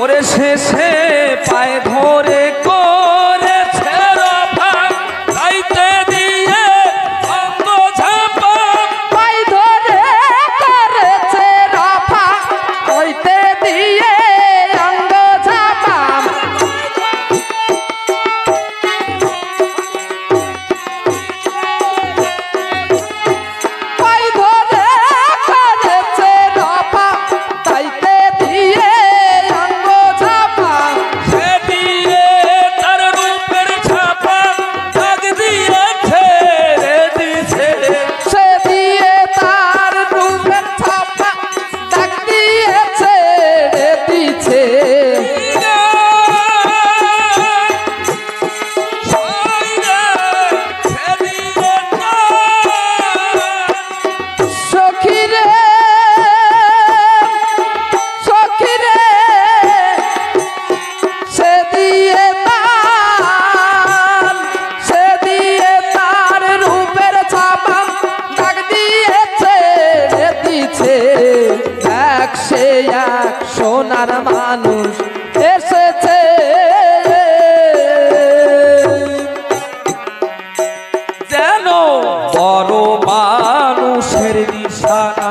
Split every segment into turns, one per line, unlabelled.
ওরে শেষে পায়ে ধরে মানুষের নিশানা।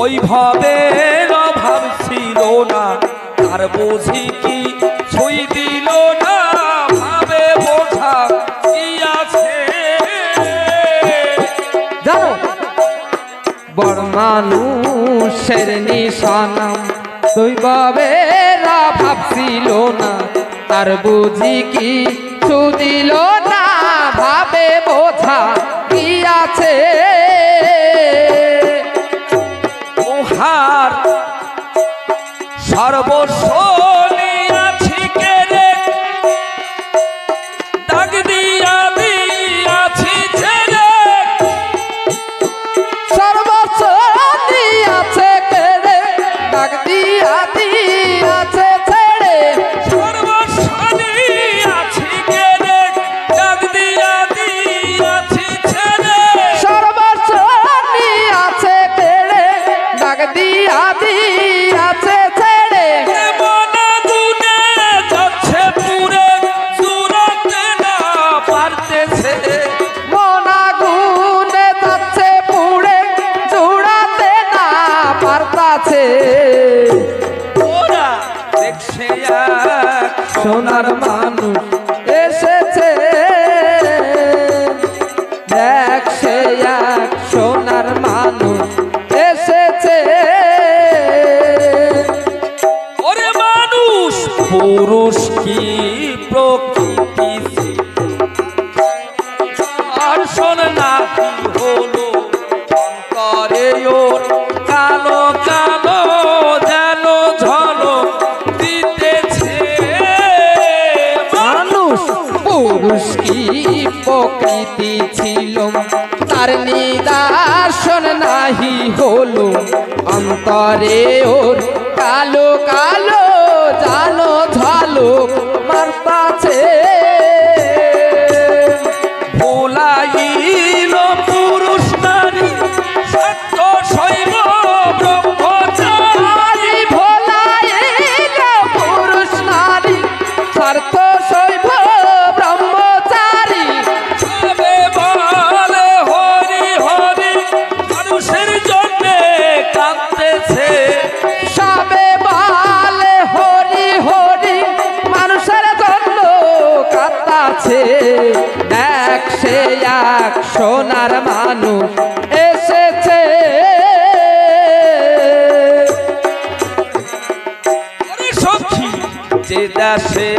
ওইভাবের অভাব ছিল না। তার বুঝি কি ছুই দিল না? ভাবে বোঝা কি আছে?
জানো, বড় মানুষের নিশানা তুই বাবের ভাবছিল না। তার বুঝি কি সুদিল না? ভাবে বোঝা কি আছে?
উহার সর্বস্ব নিয়াছি কেড়ে
ডাক দিয়া দিয়াছি ছেড়ে আছে কেড়ে ডাক দিয়া সোনার মানুষ এসেছে। দেখ সে এক সোনার মানুষ এসেছে।
ওরে মানুষ পুরুষ কি প্রকৃতি
প্রকৃতি ছিল তার নিদাসন নাহি হলো অন্তরে ওর কালো কালো জানো ঝালুক। মারতাছে
দেশে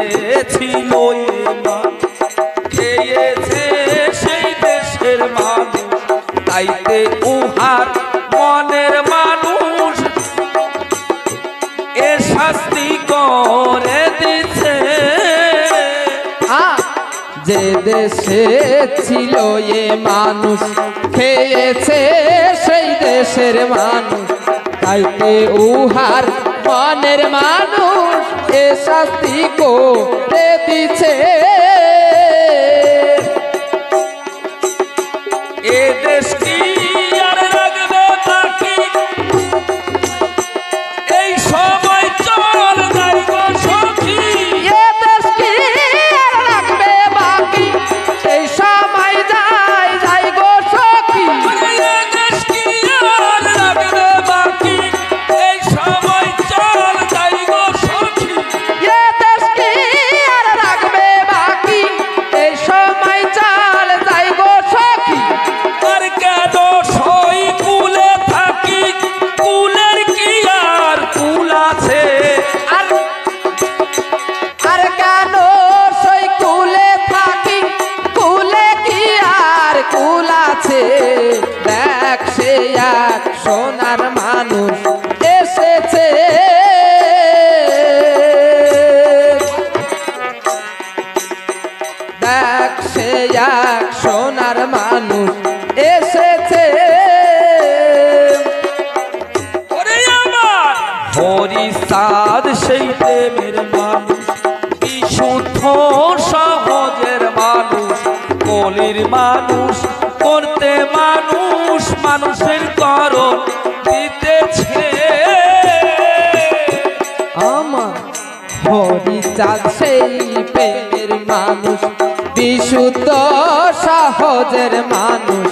ছিল খেয়েছে সেই দেশের মানুষ তাইতে উহার মনের মানুষ। এ শাস্তি করে দিছে।
যে দেশে ছিল এ মানুষ খেয়েছে সেই দেশের মানুষ তাইতে উহার মনের মানুষ এ শাস্তি
কো দিছে। এক সোনার মানুষ এসেছে। হরি সাদ সেই প্রেমের মানুষ বিশুদ্ধ সহজের মানুষ কলির মানুষ করতে মানুষ মানুষের করণ দিতেছে।
আমার হরি চাঁদ সেই প্রেমের মানুষ বিশুদ্ধ সুত সহজের মানুষ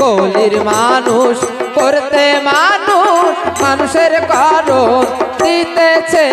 কলির মানুষ করতে মানুষ মানুষের কারণ দিতেছে।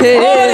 Sí. Oh,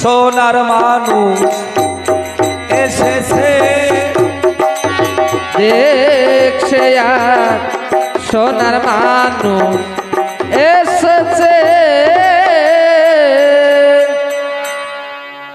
সোনার মানুষ এসেছে।
দেখছে আর সোনার মানুষ